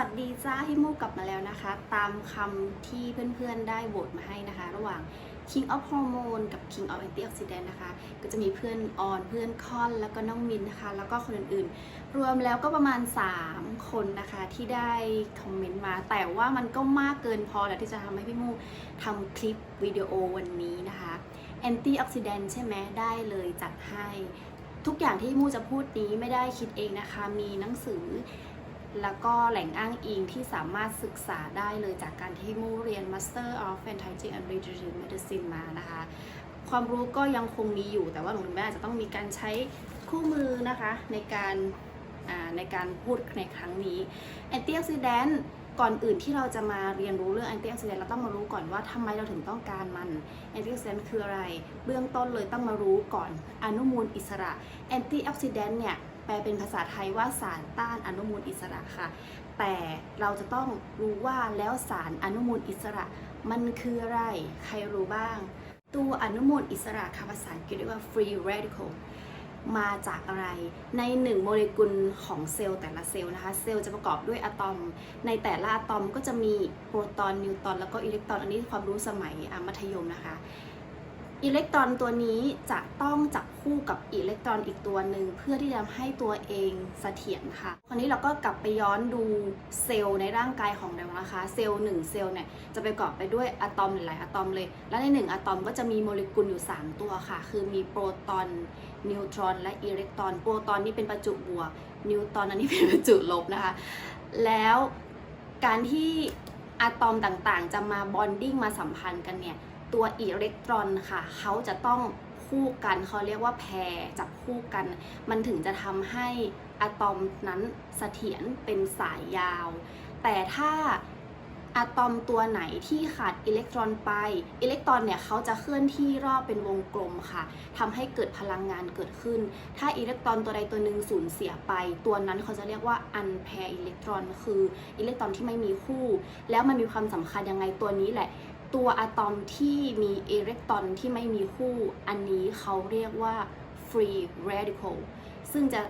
วัสดีจ้าพี่มูกลับมาแล้วนะคะ ตามคำที่เพื่อนๆได้โหวตมาให้นะคะ ระหว่าง King of Hormone กับ King of Antioxidant นะคะ ก็จะมีเพื่อนออนเพื่อนคอนแล้วก็น้องมินนะคะ แล้วก็คนอื่นๆ รวมแล้วก็ประมาณ 3 คนนะคะที่ได้คอมเมนต์มา แต่ว่ามันก็มากเกินพอแล้วที่จะทำให้พี่มูทำคลิปวิดีโอวันนี้นะคะ Antioxidant ใช่ไหมได้เลยจัดให้ ทุกอย่างที่มูจะพูดนี้ไม่ได้คิดเองนะคะ มีหนังสือ แล้วก็แหล่งอ้างอิงที่สามารถศึกษาได้เลยจากการที่มูเรียน Master of Anti-Aging and Regenerative Medicine มานะคะ ความรู้ก็ยังคงมีอยู่ แต่ว่าหนูแม่อาจจะต้องมีการใช้คู่มือนะคะในการในการพูดในครั้งนี้ Antioxidant ก่อนอื่นที่เราจะมาเรียนรู้เรื่อง Antioxidant เราต้องมารู้ก่อนว่าทำไมเราถึงต้องการมัน Antioxidant คืออะไร เบื้องต้นเลยต้องมารู้ก่อนอนุมูลอิสระ Antioxidant เนี่ย แปลเป็นภาษาไทยว่าสารต้านอนุมูลอิสระค่ะ แต่เราจะต้องรู้ว่าแล้วสารอนุมูลอิสระมันคืออะไร ใครรู้บ้าง ตัวอนุมูลอิสระค่ะภาษาอังกฤษเรียกว่า free radical มาจากอะไร ในหนึ่งโมเลกุลของเซลล์แต่ละเซลล์นะคะ เซลล์จะประกอบด้วยอะตอม ในแต่ละอะตอมก็จะมีโปรตอน นิวตรอน แล้วก็อิเล็กตรอน อันนี้ความรู้สมัยมัธยมนะคะ อิเล็กตรอนตัวนี้จะต้องจับคู่กับอิเล็กตรอนอีกตัวหนึ่งเพื่อที่จะทำให้ตัวเองเสถียรค่ะ คราวนี้เราก็กลับไปย้อนดูเซลล์ในร่างกายของเรานะคะ เซลล์หนึ่งเซลล์เนี่ยจะไปประกอบไปด้วยอะตอมหลายอะตอมเลย และในหนึ่งอะตอมก็จะมีโมเลกุลอยู่ 3 ตัวค่ะ คือมีโปรตอน นิวตรอน และอิเล็กตรอน โปรตอนนี่เป็นประจุบวก นิวตรอนอันนี้เป็นประจุลบนะคะ แล้วการที่อะตอมต่างๆ จะมาบอนดิ้งมาสัมพันธ์กันเนี่ย ตัวอิเล็กตรอนค่ะ เขาจะต้องคู่กันเขาเรียกว่าแพรจับคู่กัน มันถึงจะทำให้อะตอมนั้นเสถียรเป็นสายยาว แต่ถ้าอะตอมตัวไหนที่ขาดอิเล็กตรอนไป อิเล็กตรอนเนี่ยเขาจะเคลื่อนที่รอบเป็นวงกลมค่ะทำให้เกิดพลังงานเกิดขึ้น ถ้าอิเล็กตรอนตัวใดตัวหนึ่งสูญเสียไป ตัวนั้นเขาจะเรียกว่า unpair อิเล็กตรอน คืออิเล็กตรอนที่ไม่มีคู่ แล้วมันมีความสำคัญยังไงตัวนี้แหละ ตัวอะตอมที่มีอิเล็กตรอนที่ไม่มีคู่ อันนี้เขาเรียกว่า free radical ซึ่งจะ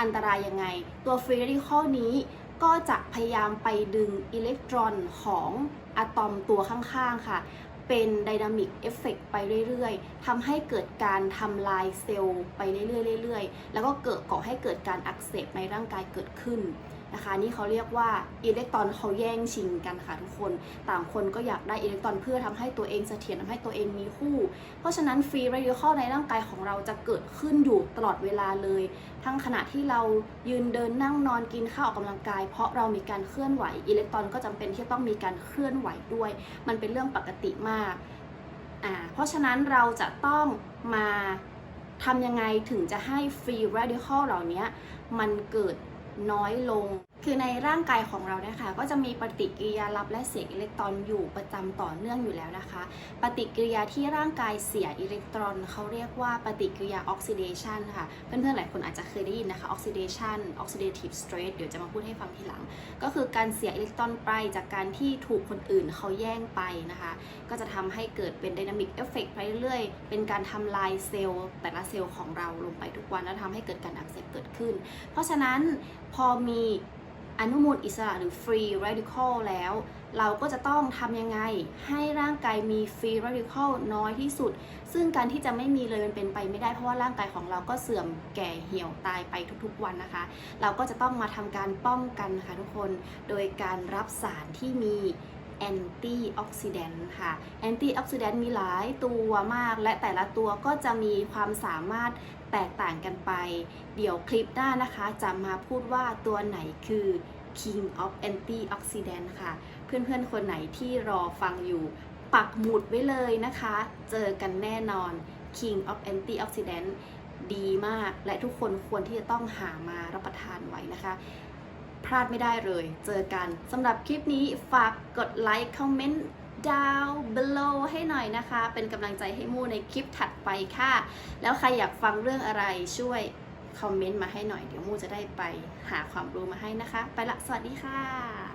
อันตรายยังไง ตัว free radical นี้ก็จะพยายามไปดึงอิเล็กตรอนของอะตอมตัวข้างๆค่ะ เป็นไดนามิกเอฟเฟกไปเรื่อยๆทำให้เกิดการทำลายเซลล์ไปเรื่อยๆเรื่อยๆแล้วก็เกิดก่อให้เกิดการอักเสบในร่างกายเกิดขึ้น นะคะ นี่เขาเรียกว่าอิเล็กตรอนเขาแย่งชิงกันค่ะทุกคน ต่างคนก็อยากได้อิเล็กตรอนเพื่อทำให้ตัวเองเสถียรทำให้ตัวเองมีคู่ เพราะฉะนั้นฟรีเรดิคอลในร่างกายของเราจะเกิดขึ้นอยู่ตลอดเวลาเลย ทั้งขณะที่เรายืนเดินนั่งนอนกินข้าวออกกำลังกาย เพราะเรามีการเคลื่อนไหวอิเล็กตรอนก็จำเป็นที่จะต้องมีการเคลื่อนไหวด้วย มันเป็นเรื่องปกติมากอ่าเพราะฉะนั้นเราจะต้องมาทำยังไงถึงจะให้ฟรีเรดิคอลเหล่านี้มันเกิด น้อยลง คือในร่างกายของเราเนี่ยค่ะก็จะมีปฏิกิริยารับและเสียอิเล็กตรอนอยู่ประจำต่อเนื่องอยู่แล้วนะคะ ปฏิกิริยาที่ร่างกายเสียอิเล็กตรอนเขาเรียกว่าปฏิกิริยาออกซิเดชันค่ะ เพื่อนๆหลายคนอาจจะเคยได้ยินนะคะออกซิเดชันออกซิเดทีฟสเตรสเดี๋ยวจะมาพูดให้ฟังทีหลัง ก็คือการเสียอิเล็กตรอนไปจากการที่ถูกคนอื่นเขาแย่งไปนะคะ ก็จะทำให้เกิดเป็นไดนามิกเอฟเฟกไปเรื่อยๆ เป็นการทำลายเซลล์แต่ละเซลล์ของเราลงไปทุกวันแล้วทำให้เกิดการอักเสบเกิดขึ้น เพราะฉะนั้นพอมี อนุมูลอิสระหรือ free radical แล้ว เราก็จะต้องทำยังไง ให้ร่างกายมี free radical น้อยที่สุด ซึ่งการที่จะไม่มีเลยมันเป็นไปไม่ได้เพราะว่าร่างกายของเราก็เสื่อมแก่เหี่ยวตายไปทุกๆวันนะคะ เราก็จะต้องมาทำการป้องกันนะคะทุกคน โดยการรับสารที่มี แอนตี้ออกซิแดนต์ค่ะแอนตี้ออกซิแดนต์มีหลายตัวมาก และแต่ละตัวก็จะมีความสามารถแตกต่างกันไป เดี๋ยวคลิปหน้านะคะ จะมาพูดว่าตัวไหนคือ King of Antioxidant ค่ะ เพื่อนๆ คนไหนที่รอฟังอยู่ ปักหมุดไว้เลยนะคะ เจอกันแน่นอน King of Antioxidant ดีมาก และทุกคนควรที่จะต้องหามารับประทานไว้นะคะ พลาดไม่ได้เลย เจอกันสำหรับคลิปนี้ฝากกดไลค์คอมเมนต์ down below ให้หน่อยนะคะ เป็นกำลังใจให้มู่ในคลิปถัดไปค่ะ แล้วใครอยากฟังเรื่องอะไรช่วยคอมเมนต์มาให้หน่อย เดี๋ยวมู่จะได้ไปหาความรู้มาให้นะคะ ไปละ สวัสดีค่ะ